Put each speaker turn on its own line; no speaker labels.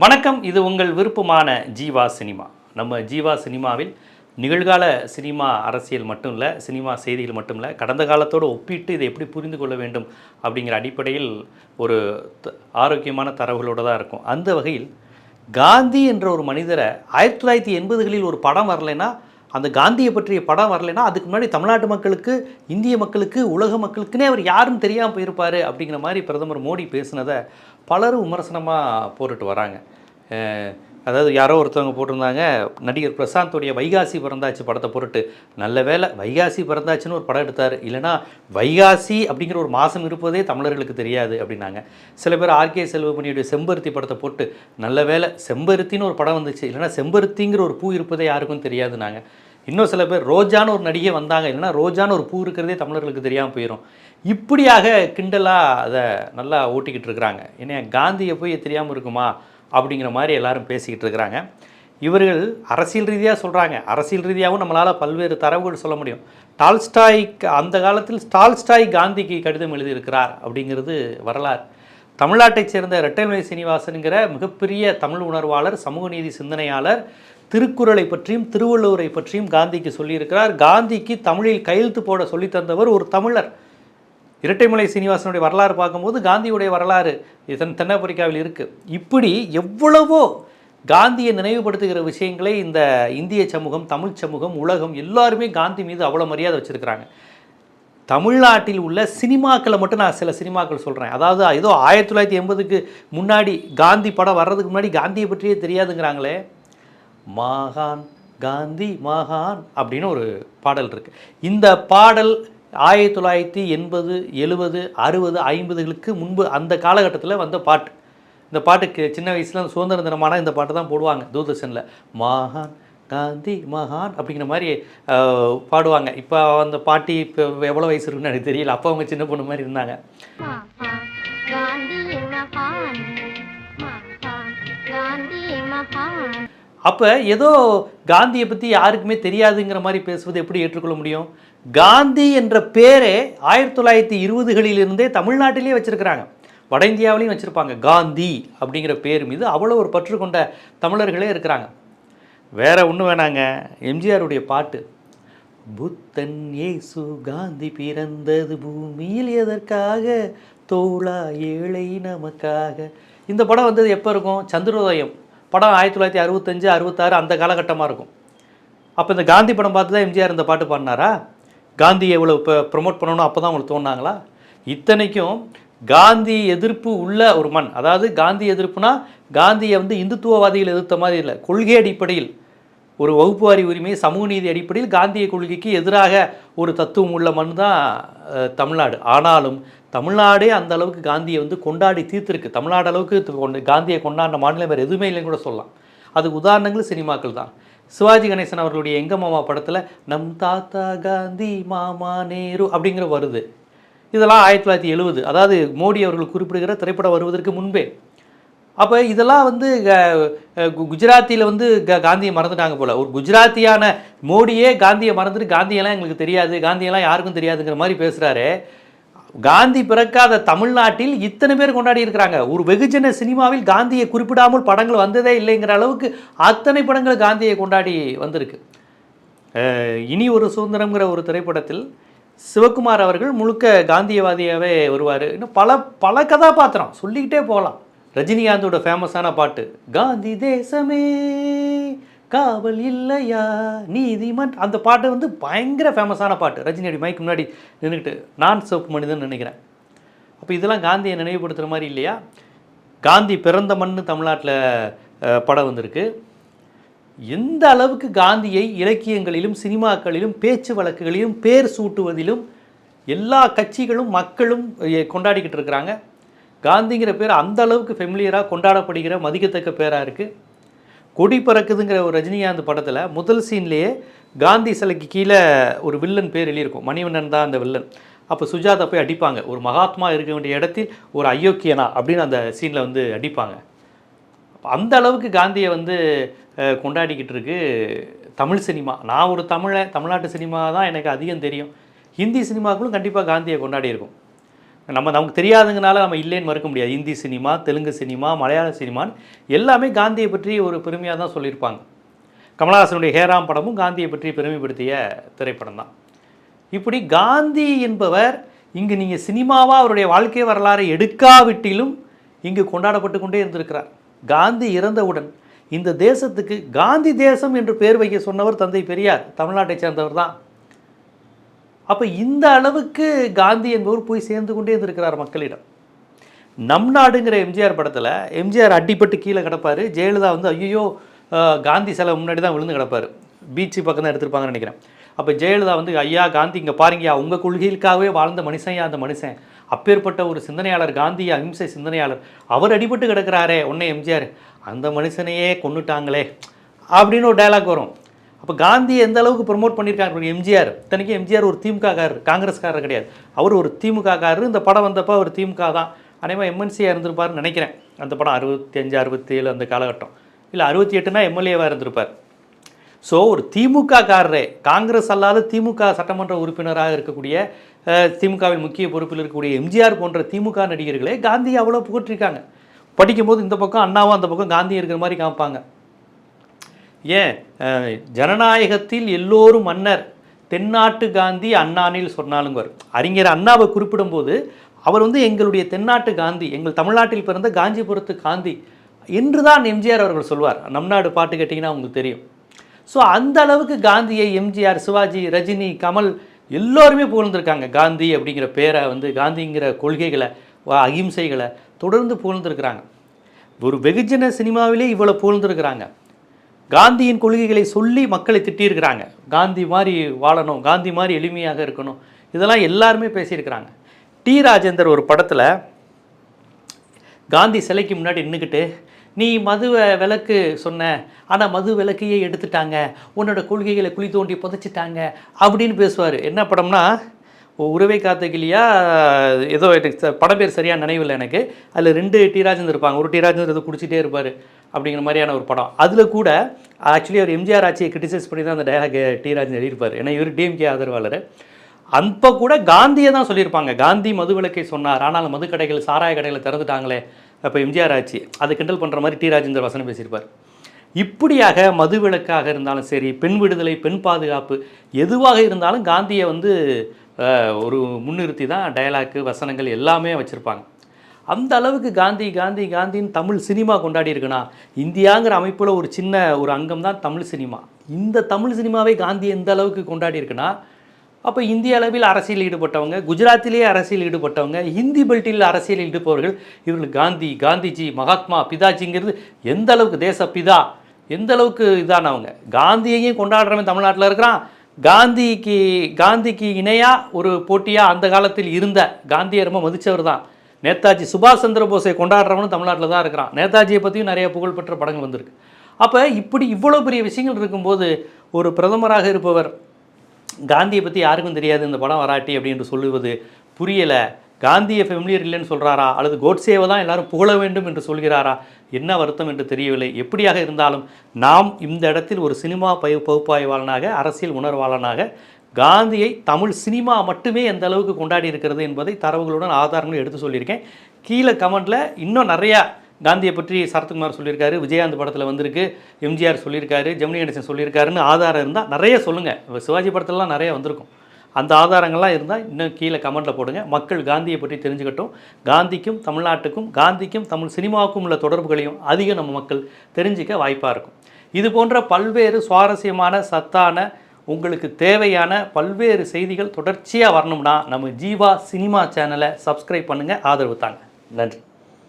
வணக்கம். இது உங்கள் விருப்பமான ஜீவா சினிமா. நம்ம ஜீவா சினிமாவில் நிகழ்கால சினிமா அரசியல் மட்டும் இல்லை சினிமா செய்திகள் மட்டும் இல்லை கடந்த காலத்தோடு ஒப்பிட்டு இதை எப்படி புரிந்து கொள்ள வேண்டும் அப்படிங்கிற அடிப்படையில் ஒரு ஆரோக்கியமான தரவுகளோடு தான் இருக்கும். அந்த வகையில் காந்தி என்ற ஒரு மனிதரை ஆயிரத்தி தொள்ளாயிரத்தி எண்பதுகளில் ஒரு படம் வரலைன்னா அந்த காந்தியை பற்றிய படம் வரலைன்னா அதுக்கு முன்னாடி தமிழ்நாட்டு மக்களுக்கு இந்திய மக்களுக்கு உலக மக்களுக்குன்னே அவர் யாரும் தெரியாமல் போயிருப்பார் அப்படிங்கிற மாதிரி பிரதமர் மோடி பேசினதை பலரும் விமர்சனமாக போட்டுட்டு வராங்க. அதாவது யாரோ ஒருத்தவங்க போட்டிருந்தாங்க நடிகர் பிரசாந்தோடைய வைகாசி பிறந்தாச்சு படத்தை போட்டுட்டு. நல்ல வேளை வைகாசி பிறந்தாச்சுன்னு ஒரு படம் எடுத்தார். இல்லைன்னா வைகாசி அப்படிங்கிற ஒரு மாதம் இருப்பதே தமிழர்களுக்கு தெரியாது அப்படின்னாங்க. சில பேர் ஆர்கே செல்வமணியுடைய செம்பருத்தி படத்தை போட்டு நல்ல வேளை செம்பருத்தின்னு ஒரு படம் வந்துச்சு. இல்லைன்னா செம்பருத்திங்கிற ஒரு பூ இருப்பதே யாருக்கும் தெரியாதுனாங்க இன்னும் சில பேர் ரோஜான்னு ஒரு நடிகை வந்தாங்க. இல்லைன்னா ரோஜான்னு ஒரு பூ இருக்கிறதே தமிழர்களுக்கு தெரியாமல் போயிடும் இப்படியாக கிண்டலாக அதை நல்லா ஓட்டிக்கிட்டு இருக்கிறாங்க. ஏன்னா காந்தியை போய் தெரியாமல் இருக்குமா? அப்படிங்கிற மாதிரி எல்லாரும் பேசிக்கிட்டு இருக்கிறாங்க. இவர்கள் அரசியல் ரீதியாக சொல்கிறாங்க அரசியல் ரீதியாகவும் நம்மளால் பல்வேறு தரவுகள் சொல்ல முடியும். டால்ஸ்டாய்க்கு அந்த காலத்தில் டால்ஸ்டாய் காந்திக்கு கடிதம் எழுதியிருக்கிறார் அப்படிங்கிறது வரலாறு. தமிழ்நாட்டைச் சேர்ந்த ரெட்டைமலை சீனிவாசனுங்கிற மிகப்பெரிய தமிழ் உணர்வாளர் சமூக நீதி சிந்தனையாளர் திருக்குறளை பற்றியும் திருவள்ளுவரை பற்றியும் காந்திக்கு சொல்லியிருக்கிறார். காந்திக்கு தமிழில் கையெழுத்து போட சொல்லி தந்தவர் ஒரு தமிழர். இரட்டைமலை சீனிவாசனுடைய வரலாறு பார்க்கும்போது காந்தியுடைய வரலாறு இதன் தென்னாப்பிரிக்காவில் இருக்குது இப்படி எவ்வளவோ காந்தியை நினைவுபடுத்துகிற விஷயங்களை இந்த இந்திய சமூகம் தமிழ் சமூகம் உலகம் எல்லாருமே காந்தி மீது அவ்வளோ மரியாதை வச்சுருக்கிறாங்க. தமிழ்நாட்டில் உள்ள சினிமாக்களை மட்டும் நான் சில சினிமாக்கள் சொல்கிறேன் அதாவது ஏதோ ஆயிரத்தி தொள்ளாயிரத்தி எண்பதுக்கு முன்னாடி காந்தி படம் வர்றதுக்கு முன்னாடி காந்தியை பற்றியே தெரியாதுங்கிறாங்களே. மகான் காந்தி மகான் அப்படின்னு ஒரு பாடல் இருக்குது இந்த பாடல் ஆயிரத்தி தொள்ளாயிரத்தி எண்பது எழுபது அறுபது ஐம்பதுகளுக்கு முன்பு அந்த காலகட்டத்தில் வந்த பாட்டு. இந்த பாட்டுக்கு சின்ன வயசில் அந்த சுதந்திர தினமான இந்த பாட்டு தான் போடுவாங்க தூர்தர்ஷனில். மகான் காந்தி மகான் அப்படிங்கிற மாதிரி பாடுவாங்க. இப்போ அந்த பாட்டி இப்போ எவ்வளோ வயசு இருக்குன்னு எனக்கு தெரியல. அப்போ அவங்க சின்ன பொண்ணு மாதிரி இருந்தாங்க.
காந்தி மகான்.
அப்போ ஏதோ காந்தியை பற்றி யாருக்குமே தெரியாதுங்கிற மாதிரி பேசுவது எப்படி ஏற்றுக்கொள்ள முடியும்? காந்தி என்ற பேரே ஆயிரத்தி தொள்ளாயிரத்தி இருபதுகளிலிருந்தே தமிழ்நாட்டிலே வச்சுருக்கிறாங்க. வட இந்தியாவிலையும் வச்சுருப்பாங்க. காந்தி அப்படிங்கிற பேர் மீது அவ்வளோ ஒரு பற்று கொண்ட தமிழர்களே இருக்கிறாங்க. வேற ஒன்றும் வேணாங்க. எம்ஜிஆருடைய பாட்டு புத்தன் ஏசு காந்தி பிறந்தது பூமியில் எதற்காக? தோளா ஏழை நமக்காக. இந்த படம் வந்தது எப்போ இருக்கும்? சந்திரோதயம். படம் ஆயிரத்தி தொள்ளாயிரத்தி அறுபத்தஞ்சு அறுபத்தாறு அந்த காலகட்டமாக இருக்கும். அப்போ இந்த காந்தி படம் பார்த்து தான் எம்ஜிஆர் இந்த பாட்டு பாடினாரா? காந்தியை இவ்வளோ இப்போ ப்ரொமோட் பண்ணணும் அப்போ தான் உங்களுக்கு தோணாங்களா இத்தனைக்கும் காந்தி எதிர்ப்பு உள்ள ஒரு மண் அதாவது காந்தி எதிர்ப்புனா காந்தியை வந்து இந்துத்துவவாதிகள் எதிர்த்த மாதிரி இல்லை கொள்கை அடிப்படையில் ஒரு வகுப்புவாரி உரிமை சமூக நீதி அடிப்படையில் காந்திய கொள்கைக்கு எதிராக ஒரு தத்துவம் உள்ள மண் தான் தமிழ்நாடு. ஆனாலும் தமிழ்நாடே அந்த அளவுக்கு காந்தியை வந்து கொண்டாடி தீர்த்திருக்கு. தமிழ்நாடு அளவுக்கு கொண்டு காந்தியை கொண்டாடின மாநிலம் வேறு எதுவுமே இல்லைன்னு கூட சொல்லலாம். அதுக்கு உதாரணங்கள் சினிமாக்கள் தான். சிவாஜி கணேசன் அவர்களுடைய எங்க மாமா படத்தில் நம் தாத்தா காந்தி மாமா நேரு அப்படிங்கிற வருது. இதெல்லாம் ஆயிரத்தி தொள்ளாயிரத்தி எழுபது அதாவது மோடி அவர்கள் குறிப்பிடுகிற திரைப்படம் வருவதற்கு முன்பே. அப்போ இதெல்லாம் வந்து குஜராத்தியில் வந்து க- காந்தியை மறந்துட்டாங்க போல். ஒரு குஜராத்தியான மோடியே காந்தியை மறந்துட்டு காந்தியெல்லாம் எங்களுக்கு தெரியாது காந்தியெல்லாம் யாருக்கும் தெரியாதுங்கிற மாதிரி பேசுகிறாரு காந்தி பிறக்காத தமிழ்நாட்டில் இத்தனை பேர் கொண்டாடி இருக்கிறாங்க. ஒரு வெகுஜன சினிமாவில் காந்தியை குறிப்பிடாமல் படங்கள் வந்ததே இல்லைங்கிற அளவுக்கு அத்தனை படங்கள் காந்தியை கொண்டாடி வந்திருக்கு. இனி ஒரு சுதந்திரம்ங்கிற ஒரு திரைப்படத்தில் சிவகுமார் அவர்கள் முழுக்க காந்தியவாதியாகவே வருவார். இன்னும் பல பல கதாபாத்திரம். சொல்லிக்கிட்டே போகலாம். ரஜினிகாந்தோட ஃபேமஸான பாட்டு காந்தி தேசமே காவல் இல்லையா நீதிமன்ற அந்த பாட்டு வந்து பயங்கர ஃபேமஸான பாட்டு. ரஜினியோட மைக்கு முன்னாடி நின்றுக்கிட்டு நான் சிவப்பு மனிதன் நினைக்கிறேன். அப்போ இதெல்லாம் காந்தியை நினைவுபடுத்துகிற மாதிரி இல்லையா? காந்தி பிறந்த மண்ணு தமிழ்நாட்டில் படம் வந்திருக்கு. எந்த அளவுக்கு காந்தியை இலக்கியங்களிலும் சினிமாக்களிலும் பேச்சு வழக்குகளிலும் பேர் சூட்டுவதிலும் எல்லா கட்சிகளும் மக்களும் கொண்டாடிக்கிட்டு இருக்கிறாங்க. காந்திங்கிற பேர் அந்த அளவுக்கு ஃபெமிலியராக கொண்டாடப்படுகிற மதிக்கத்தக்க பேராக இருக்குது கொடி பறக்குதுங்கிற ஒரு ரஜினிகாந்த் படத்தில் முதல் சீன்லேயே காந்தி சிலைக்கு கீழே ஒரு வில்லன் பேர் எழுதியிருக்கும். மணிவண்ணன் தான் அந்த வில்லன் அப்போ சுஜாதா போய் அடிப்பாங்க. ஒரு மகாத்மா இருக்க வேண்டிய இடத்தில் ஒரு அயோக்கியனா அப்படின்னு அந்த சீனில் வந்து அடிப்பாங்க. அந்த அளவுக்கு காந்தியை வந்து கொண்டாடிக்கிட்டு இருக்கு தமிழ் சினிமா. நான் ஒரு தமிழை தமிழ்நாட்டு சினிமா தான் எனக்கு அதிகம் தெரியும். ஹிந்தி சினிமாக்களும் கண்டிப்பாக காந்தியை கொண்டாடி இருக்கும் நம்ம நமக்கு தெரியாதுங்கனால நம்ம இல்லைன்னு மறுக்க முடியாது. இந்தி சினிமா தெலுங்கு சினிமா மலையாள சினிமான்னு எல்லாமே காந்தியை பற்றி ஒரு பெருமையாக தான் சொல்லியிருப்பாங்க. கமலஹாசனுடைய ஹேராம் படமும் காந்தியை பற்றி பெருமைப்படுத்திய திரைப்படம் தான். இப்படி காந்தி என்பவர் இங்கு நீங்கள் சினிமாவாக அவருடைய வாழ்க்கை வரலாறை எடுக்காவிட்டிலும் இங்கு கொண்டாடப்பட்டு கொண்டே இருந்திருக்கிறார். காந்தி இறந்தவுடன் இந்த தேசத்துக்கு காந்தி தேசம் என்று பெயர் வைக்க சொன்னவர் தந்தை பெரியார். தமிழ்நாட்டை சேர்ந்தவர் தான். அப்போ இந்த அளவுக்கு காந்தி என்பவர் போய் சேர்ந்து கொண்டே இருந்திருக்கிறார் மக்களிடம். நம் நாடுங்கிற எம்ஜிஆர் படத்தில் எம்ஜிஆர் அடிப்பட்டு கீழே கிடப்பார் ஜெயலலிதா வந்து ஐயோ காந்தி சிலை முன்னாடி தான் விழுந்து கிடப்பார். பீச்சு பக்கம் தான் எடுத்திருப்பாங்கன்னு நினைக்கிறேன். அப்போ ஜெயலலிதா வந்து ஐயா காந்தி இங்கே பாருங்கயா உங்கள் கொள்கைகளுக்காகவே வாழ்ந்த மனுஷன்யா அந்த மனுஷன். அப்பேற்பட்ட ஒரு சிந்தனையாளர் காந்தி அஹிம்சை சிந்தனையாளர். அவர் அடிபட்டு கிடக்கிறாரே உன்னை எம்ஜிஆர். அந்த மனுஷனையே கொண்டுட்டாங்களே அப்படின்னு ஒரு டயலாக் வரும். அப்போ காந்தி எந்த அளவுக்கு ப்ரொமோட் பண்ணியிருக்காங்க எம்ஜிஆர் இத்தனைக்கும் எம்ஜிஆர் ஒரு திமுககாரர் காங்கிரஸ்காரர் கிடையாது. அவர் ஒரு திமுககாரர் இந்த படம் வந்தப்போ அவர் திமுக தான். அதேமாதிரி எம்என்சியாக இருந்திருப்பார்னு நினைக்கிறேன். அந்த படம் அறுபத்தி அஞ்சு அறுபத்தி ஏழு அந்த காலகட்டம். இல்லை அறுபத்தி எட்டுனா எம்எல்ஏவாக இருந்திருப்பார். ஸோ ஒரு திமுக காரரே காங்கிரஸ் அல்லாத திமுக சட்டமன்ற உறுப்பினராக இருக்கக்கூடிய திமுகவின் முக்கிய பொறுப்பில் இருக்கக்கூடிய எம்ஜிஆர் போன்ற திமுக நடிகர்களே காந்தி அவ்வளோ புகட்டிருக்காங்க படிக்கும்போது இந்த பக்கம் அண்ணாவும் அந்த பக்கம் காந்தி இருக்கிற மாதிரி காமிப்பாங்க. ஏன்? ஜனநாயகத்தில் எல்லோரும் மன்னர். தென்னாட்டு காந்தி அண்ணானில் சொன்னாலுங்கவர். அறிஞர் அண்ணாவை குறிப்பிடும்போது அவர் வந்து எங்களுடைய தென்னாட்டு காந்தி எங்கள் தமிழ்நாட்டில் பிறந்த காஞ்சிபுரத்து காந்தி என்று தான் எம்ஜிஆர் அவர்கள் சொல்வார். நம் நாடு பாட்டு கேட்டிங்கன்னா உங்களுக்கு தெரியும். ஸோ அந்த அளவுக்கு காந்தியை எம்ஜிஆர் சிவாஜி ரஜினி கமல் எல்லோருமே புகழ்ந்திருக்காங்க. காந்தி அப்படிங்கிற பேரை வந்து காந்திங்கிற கொள்கைகளை அகிம்சைகளை தொடர்ந்து புகழ்ந்துருக்குறாங்க. ஒரு வெகுஜன சினிமாவிலே இவ்வளோ புகழ்ந்துருக்குறாங்க. காந்தியின் கொள்கைகளை சொல்லி மக்களை திட்டியிருக்கிறாங்க. காந்தி மாதிரி வாழணும் காந்தி மாதிரி எளிமையாக இருக்கணும். இதெல்லாம் எல்லாருமே பேசியிருக்கிறாங்க. டி ராஜேந்தர் ஒரு படத்தில் காந்தி சிலைக்கு முன்னாடி நின்றுக்கிட்டு நீ மதுவை விளக்கு சொன்ன. ஆனால் மது விளக்கையே எடுத்துட்டாங்க. உன்னோட கொள்கைகளை குழி தோண்டி புதைச்சிட்டாங்க. அப்படின்னு பேசுவார். என்ன படம்னா உறவை காத்த கிளியா ஏதோ எனக்கு படம் பேர் சரியாக நினைவில்லை எனக்கு. அதில் ரெண்டு டி இருப்பாங்க. ஒரு டி ராஜேந்தர் ஏதோ குடிச்சிட்டே இருப்பார் அப்படிங்கிற மாதிரியான ஒரு படம். அதில் கூட ஆக்சுவலி அவர் எம்ஜிஆர் ஆட்சியை கிரிட்டிசைஸ் பண்ணி தான் அந்த டயலாக் டி எழுதியிருப்பார். ஏன்னா இவர் டிஎம்கே ஆதரவாளர். அப்போ கூட காந்தியை தான் சொல்லியிருப்பாங்க. காந்தி மதுவிலக்கை சொன்னார். ஆனால் மது கடைகள் சாராய கடைகளை திறந்துட்டாங்களே. அப்போ எம்ஜிஆர் ஆட்சி. அதை கிண்டல் பண்ணுற மாதிரி டி ராஜேந்தர் வசனம் பேசியிருப்பார். இப்படியாக மதுவிலக்காக இருந்தாலும் சரி பெண் விடுதலை பெண் பாதுகாப்பு எதுவாக இருந்தாலும் காந்தியை வந்து ஒரு முன்னிறுத்தி தான் டயலாக்கு வசனங்கள் எல்லாமே வச்சுருப்பாங்க. அந்த அளவுக்கு காந்தி காந்தி காந்தின்னு தமிழ் சினிமா கொண்டாடி இருக்குன்னா இந்தியாங்கிற அமைப்பில் ஒரு சின்ன ஒரு அங்கம் தான் தமிழ் சினிமா. இந்த தமிழ் சினிமாவே காந்தி எந்த அளவுக்கு கொண்டாடி இருக்குன்னா அப்போ இந்திய அளவில் அரசியல் ஈடுபட்டவங்க குஜராத்திலேயே அரசியல் ஈடுபட்டவங்க ஹிந்தி பெல்ட்டில் அரசியல் ஈடுபவர்கள் இவர்கள் காந்தி காந்திஜி மகாத்மா பிதாஜிங்கிறது எந்த அளவுக்கு தேச பிதா எந்த அளவுக்கு இதானவங்க? காந்தியையும் கொண்டாடுறவன் தமிழ்நாட்டில் இருக்கிறான் காந்திக்கு காந்திக்கு இணையாக ஒரு போட்டியாக அந்த காலத்தில் இருந்த? காந்தியை ரொம்ப மதித்தவர் தான் நேதாஜி சுபாஷ் சந்திர போஸை கொண்டாடுறவனும் தமிழ்நாட்டில் தான் இருக்கிறான். நேதாஜியை பற்றியும் நிறைய புகழ்பெற்ற படங்கள் வந்திருக்கு. அப்போ இப்படி இவ்வளோ பெரிய விஷயங்கள் இருக்கும்போது ஒரு பிரதமராக இருப்பவர் காந்தியை பற்றி யாருக்கும் தெரியாது இந்த படம் வராட்டி அப்படின்னு சொல்லுவது புரியலை. காந்தியை ஃபெமிலியர் இல்லைன்னு சொல்கிறாரா அல்லது கோட்சேவை தான் எல்லாரும் புகழ வேண்டும் என்று சொல்கிறாரா? என்ன வருத்தம் என்று தெரியவில்லை. எப்படியாக இருந்தாலும் நாம் இந்த இடத்தில் ஒரு சினிமா பய பகுப்பாய்வாளனாக அரசியல் உணர்வாளனாக காந்தியை தமிழ் சினிமா மட்டுமே எந்த அளவுக்கு கொண்டாடி இருக்கிறது என்பதை தரவுகளுடன் ஆதாரங்களும் எடுத்து சொல்லியிருக்கேன். கீழே கமெண்ட்டில் இன்னும் நிறையா காந்தியை பற்றி சரத்குமார் சொல்லியிருக்காரு விஜயகாந்த் படத்தில் வந்திருக்கு எம்ஜிஆர் சொல்லியிருக்காரு ஜெமினி கணேசன் சொல்லியிருக்காருன்னு ஆதாரம் இருந்தால் நிறைய சொல்லுங்கள் சிவாஜி படத்துலலாம் நிறைய வந்திருக்கும். அந்த ஆதாரங்கள்லாம் இருந்தால் இன்னும் கீழே கமெண்ட்டில் போடுங்க. மக்கள் காந்தியை பற்றி தெரிஞ்சுக்கட்டும். காந்திக்கும் தமிழ்நாட்டுக்கும் காந்திக்கும் தமிழ் சினிமாவுக்கும் உள்ள தொடர்புகளையும் அதிகம் நம்ம மக்கள் தெரிஞ்சிக்க வாய்ப்பாக இருக்கும். இது போன்ற பல்வேறு சுவாரஸ்யமான சத்தான உங்களுக்கு தேவையான பல்வேறு செய்திகள் தொடர்ச்சியாக வரணும்னா நம்ம ஜீவா சினிமா சேனலை சப்ஸ்கிரைப் பண்ணுங்கள் ஆதரவு தாங்க. நன்றி.